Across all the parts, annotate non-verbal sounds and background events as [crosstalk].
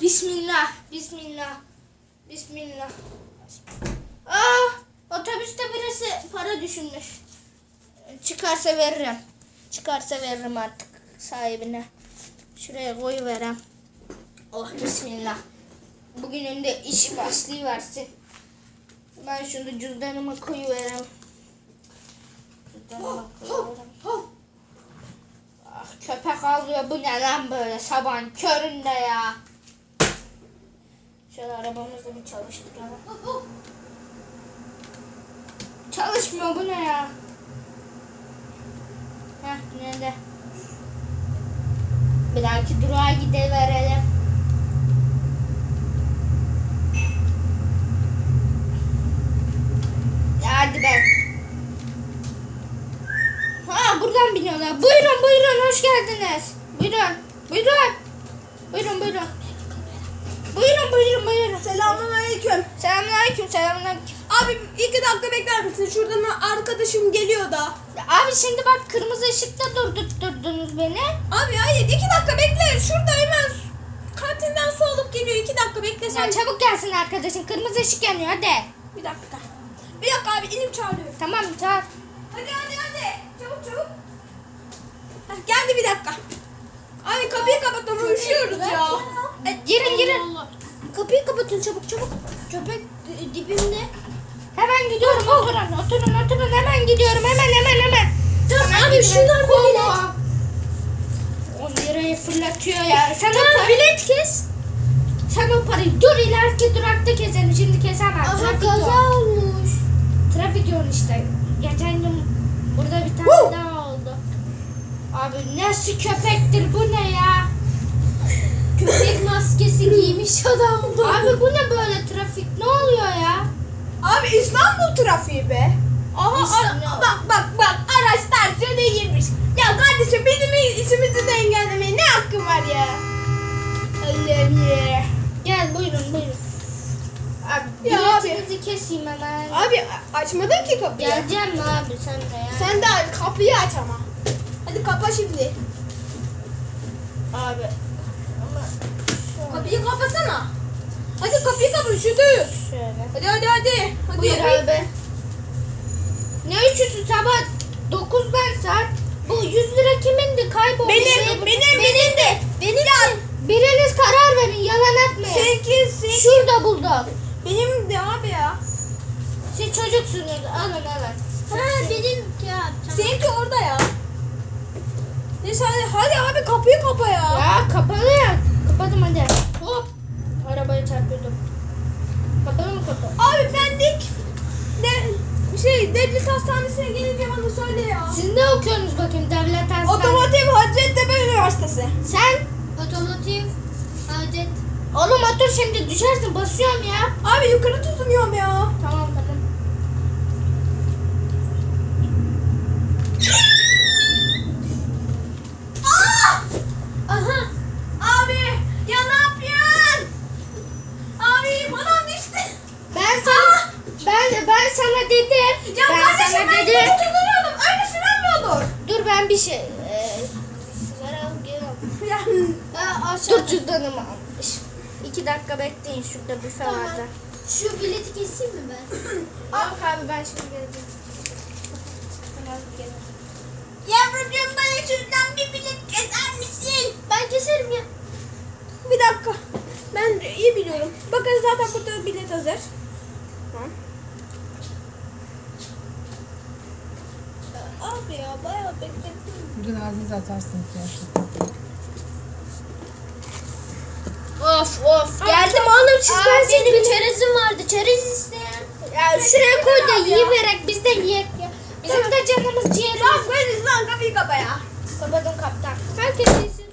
bismillah, bismillah, bismillah. Aa, otobüste birisi para düşünmüş. Çıkarsa veririm. Çıkarsa veririm artık sahibine. Şuraya koy verem. Oh bismillah. Bugünün de işi başlayıversin. Ben şunu cüzdanıma koyuverem. Cüzdanıma koyuverem. Ah, köpek ağlıyor. Bu ne lan böyle sabahın köründe ya. Şöyle arabamızı bir çalıştıralım. Çalışmıyor bu ne ya? Heh nerede? Bir dahaki durağa gideverelim. Hadi ben. Ha buradan biniyorlar. Buyurun buyurun hoş geldiniz. Buyurun. Buyurun. Buyurun buyurun. Buyurun buyurun buyurun. Selamun aleyküm. Selamünaleyküm selamünaleyküm. Abi iki dakika bekler misin? Şuradan arkadaşım geliyor da. Ya Abi şimdi bak kırmızı ışıkta durdurdunuz beni. Abi hayır iki dakika bekle. Şurada hemen kantinden su alıp geliyor. İki dakika bekle sen. Ya çabuk gelsin arkadaşın. Kırmızı ışık yanıyor hadi. Bir dakika. Bir dakika abi ilim çağırıyor. Tamam çağır. Hadi hadi hadi. Çabuk çabuk. Heh, geldi bir dakika. Abi kapıyı kapat ama üşüyoruz ya. E, girin girin. Kapıyı kapatın çabuk çabuk. Köpek dibimde. Hemen gidiyorum oturun oturun oturun hemen gidiyorum hemen hemen hemen. Hemen abi, şunlar Kova. bilet. 10 lirayı fırlatıyor ya. Sen o parayı... bilet kes. Sen o parayı dur ileriki durakta keselim. Şimdi kesemem. Trafik yoğun. olmuş. Trafik yoğun işte. Geçen gün burada bir tane Woo! daha oldu. Abi nasıl köpektir bu ne ya? Köpek maskesi giymiş adam. Abi bu ne böyle trafik? Ne oluyor ya? Abi İstanbul trafiği be. Aha İstanbul. ara- bak bak bak araç ters yöne girmiş. Ya kardeşim bizim işimizi de engellemeye ne hakkın var ya? Allah'ım ya. Gel buyurun buyurun. Abi Ya abi. keseyim hemen. Abi açmadın ki kapıyı. Geleceğim mi abi sen de ya? Sen de kapıyı aç ama. Hadi kapa şimdi. Abi. Kapıyı kapasana. Hadi kapıyı kapa üşüdük. şöyle. Hadi hadi hadi. Hadi. Buyur abi. Ne üçüsü sabah 9'dan saat. Bu 100 lira kimindi kayboldu. Benim, Şey- benim, benim de. Benim de. Biriniz karar verin yalan atmayın. Seninki, seninki. Şurada buldum. Benim de abi ya. Siz çocuksunuz alın alın. Ha benim ya. Seninki orada ya. Neyse hadi, hadi abi kapıyı kapa ya. Ya kapalı ya. Kapadım hadi. Çarpıyordum. Kapalı mı kapalı? Abi bendik. De, şey devlet hastanesine gelince bana söyle ya. Siz ne okuyorsunuz bakayım devlet hastanesi? Otomotiv Hacettepe Üniversitesi. Sen? Otomotiv adet Oğlum otur şimdi düşersin basıyorum ya. Abi yukarı tutunuyorum ya. Tamam tamam. Aha. Abi ya ne yapıyorsun? Abi bana düştü. Ben sana ben ben sana dedim. Ya ben kardeşim sana ben dedim. yukarı tutunuyordum. Öyle süremiyordur. Dur ben bir şey e, sigara. [laughs] Dur cüzdanımı almış. İki dakika bekleyin şurada büfe Tamam. vardı. Şu bileti keseyim mi ben? [clears throat] Yok abi ben şimdi geleceğim. Yavrucuğum bana şuradan bir bilet keser misin? Ben keserim ya. Bir dakika. Ben iyi biliyorum. Bakın zaten burada bilet hazır. Tamam. Abi ya bayağı beklettim. Bugün ağzınızı atarsınız ya. Of of. Geldim oğlum siz ben senin çerezim vardı. Çerez isteyen. Ya şuraya koy da yiyiverek biz de yiyek ya. Bizim de canımız ciğerimiz. Bak veririz lan kapıyı kapa ya. Kapadım kaptan. Herkes yesin.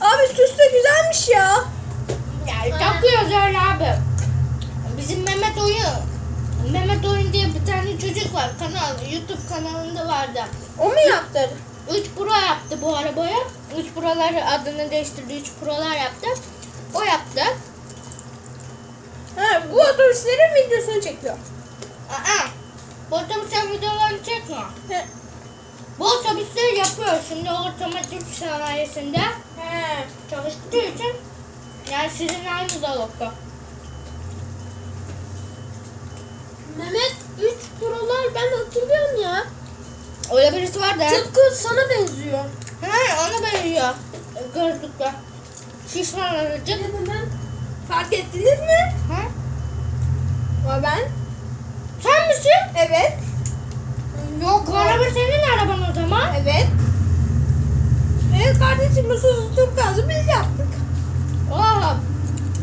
Abi süs de güzelmiş ya. Ya takıyoruz öyle abi. Bizim Mehmet Oyun. Mehmet Oyun diye bir tane çocuk var kanal. YouTube kanalında vardı. O mu yaptı? 3 Pro yaptı bu arabaya. 3 Pro'lar adını değiştirdi. 3 Pro'lar yaptı. O yaptı. Ha, bu otobüslerin videosunu çekiyor. Aa. Bu otobüsten videolarını çekme. He. Bu otobüsler yapıyor. Şimdi otomatik sanayisinde He. çalıştığı için yani sizin aynı dalokta. Mehmet 3 Pro'lar ben hatırlıyorum ya. Öyle birisi var da. Tıpkı sana benziyor. Ha, ona benziyor. Gözlükle. Şişman aracı. Fark ettiniz mi? Ha? O ben. Sen misin? Evet. Yok. Bu araba senin araban o zaman. Evet. Evet kardeşim bu sözü Türk gazı biz yaptık. Oo,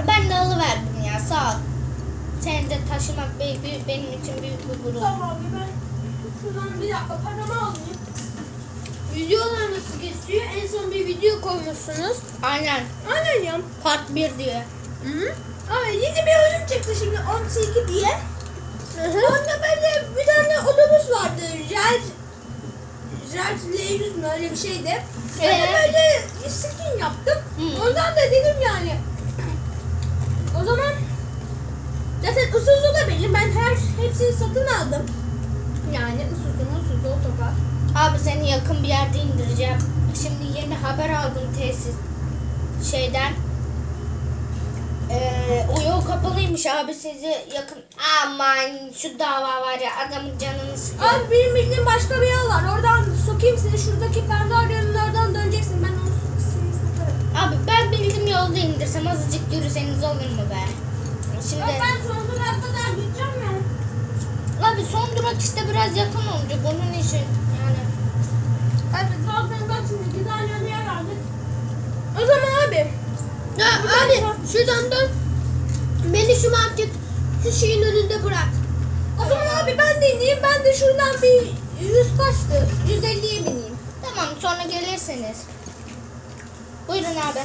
ben de alıverdim ya sağ ol. Seni de taşımak be- be- benim için büyük bir gurur. Tamam ben şuradan bir dakika paramı alayım. Videolar nasıl geçiyor? En son bir video koymuşsunuz. Aynen. Aynen ya. Part 1 diye. Hı hı. Abi yeni bir oyun çıktı şimdi 12 diye. Onda böyle bir tane otobüs vardı. Jet L100 mü öyle bir şeydi. Ben de Ee? böyle skin yaptım. Hı. Ondan da dedim yani. O zaman zaten Isuzu da benim. Ben her hepsini satın aldım. Yani Isuzu, Musuzu, otogar. Abi seni yakın bir yerde indireceğim. Şimdi yeni haber aldım tesis şeyden. Ee, o yol kapalıymış abi sizi yakın. Aman şu dava var ya adamın canını sıkıyor. Abi benim bildiğim başka bir yol var. Oradan sokayım seni. Şuradaki perde arıyorum. Oradan döneceksin. Ben onu. Abi ben bildiğim yolda indirsem azıcık yürüseniz olur mu be? Şimdi Yok ben sonuna kadar gideceğim ya. Abi son durak işte biraz yakın olacak onun için yani. Abi zaten bak şimdi bir tane yer verdik. O zaman abi. Ya abi şuradan dön. Beni şu market şu şeyin önünde bırak. O zaman abi ben de ineyim. Ben de şuradan bir 100 kaçtı? 150'ye bineyim. Tamam sonra gelirsiniz. Buyurun abi.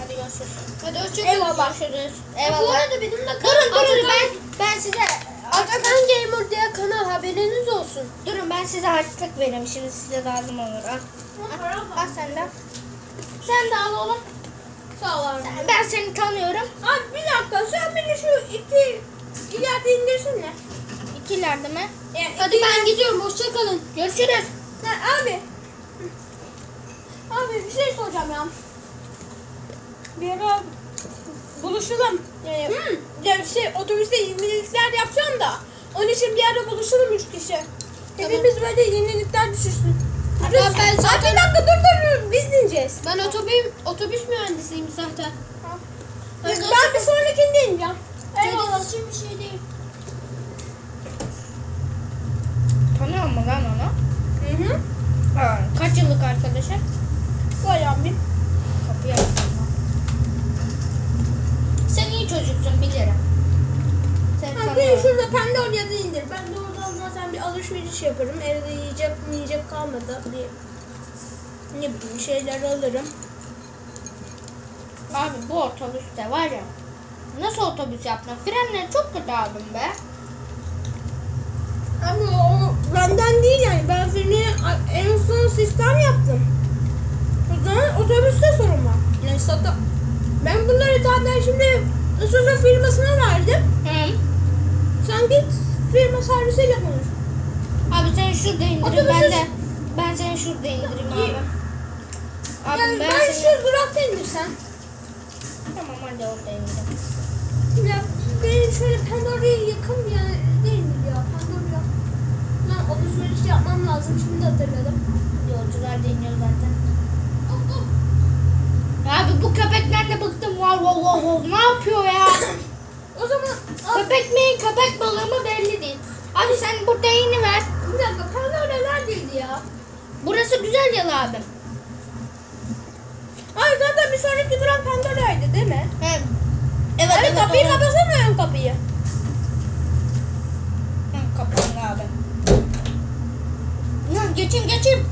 Hadi görüşürüz. Hadi hoşçakalın. Eyvallah. Görüşürüz. Bu Eyvallah. arada benim de Durun durun ben ben size Atakan Gamer diye kanal haberiniz olsun. durun ben size harçlık vereyim şimdi size lazım olur. Al. Al sen de. Sen de al oğlum. Sağ ol abi. Sen- Ben seni tanıyorum. Abi bir dakika sen beni şu iki ileride indirsene. İkilerde mi? Yani Hadi iki ben gidiyorum hoşçakalın. Görüşürüz. Ha, abi. Abi bir şey soracağım ya. Bir ara buluşalım. Yani, yani şey otobüste yenilikler yapacağım da. Onun için bir ara buluşalım üç kişi. Hepimiz böyle yenilikler düşürsün. Abi Biz- ben Abi zaten- bir dakika dur dur. Biz dinleyeceğiz. Ben otobüs otobüs mühendisiyim zaten. Ben bir sonrakinde ineceğim. Eyvallah. Ceviz için bir şey değil. Tanıyor musun lan onu? Hı hı. Ha, kaç yıllık arkadaşın? Bayağı bir. Kapıyı açtım. Sen iyi çocuksun bilirim. Sen Ha, beni tanıyorum. şurada pembe oraya da indir. Ben de oradan zaten bir alışveriş yaparım. Evde yiyecek yiyecek kalmadı diye. Ne bileyim şeyler alırım. Abi bu otobüste var ya. Nasıl otobüs yaptın? Frenleri çok kötü abim be. Ama o benden değil yani. Ben freni en son sistem yaptım. O zaman otobüste sorun var. Yani sata... Ben bunları zaten şimdi Isuzu firmasına verdim. Hı. Sen git firma servisiyle konuş. Şurada indirin ben de. Ben seni şurada indireyim abi. Abi yani ben, ben, seni... şu durakta indirsen. Tamam hadi orada indireyim. Ya benim şöyle Pandora'ya yakın bir yer değil mi ya? Pandora. Lan alışveriş yapmam lazım. Şimdi hatırladım. Yolcular da iniyor zaten. Abi bu köpekten de bıktım. Wow wow wow wow. Ne yapıyor ya? O zaman köpek mi köpek balığı mı belli değil. Abi sen burada iniver. Bir dakika Pandora neredeydi ya? Burası güzel yol abi. Ay zaten bir sonraki durak Pandora'ydı değil mi? He. Evet evet. kapıyı doğru. kapatsana ön kapıyı. Hı, kapandı abi. Ya geçeyim geçeyim.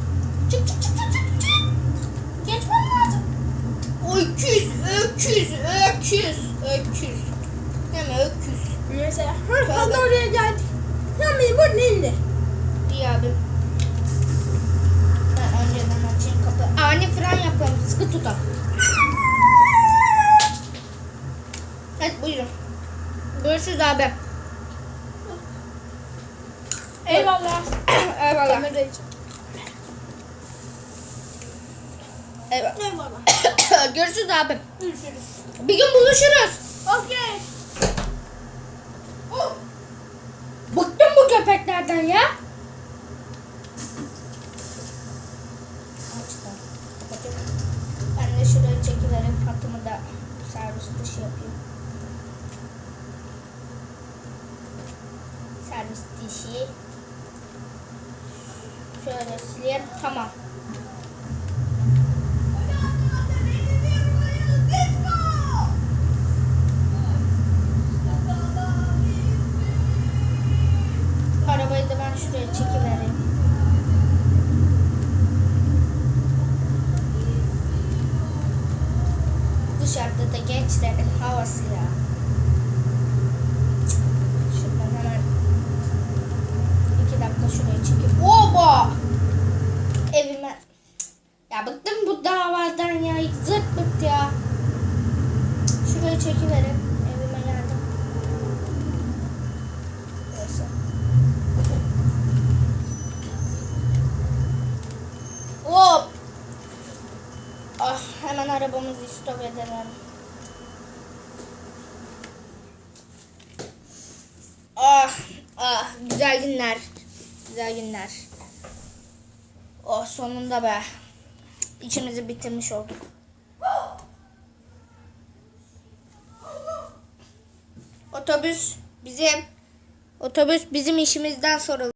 Çık çık çık çık çık çık. Geçmem lazım. Öküz, öküz, öküz, öküz. Değil mi öküz? Ha, Pandora'ya geldik. Sen beni buradan indir. Görüşürüz abi. Eyvallah. Eyvallah. Evet. Eyvallah. [coughs] Görüşürüz abi. Görüşürüz. Bir gün buluşuruz. Okey. Bıktım bu köpeklerden ya. Ben de şuraya çekilerim hatımı da servis dışı yapayım. Dişi. Şöyle sileyim. Tamam. Arabayı da ben şuraya çekivereyim. Dışarıda da gençlerin havası ya. Şuradan hemen iki dakika şuraya çekip. Oba! Evime. Ya bıktım bu davadan ya. Zırt bıktı ya. Şuraya çekiverim. Evime geldim. Neyse. Hop. Ah hemen arabamızı stop edelim. Ah ah güzel günler. Güzel günler. Oh sonunda be. İçimizi bitirmiş olduk. Otobüs bizim otobüs bizim işimizden sorulur.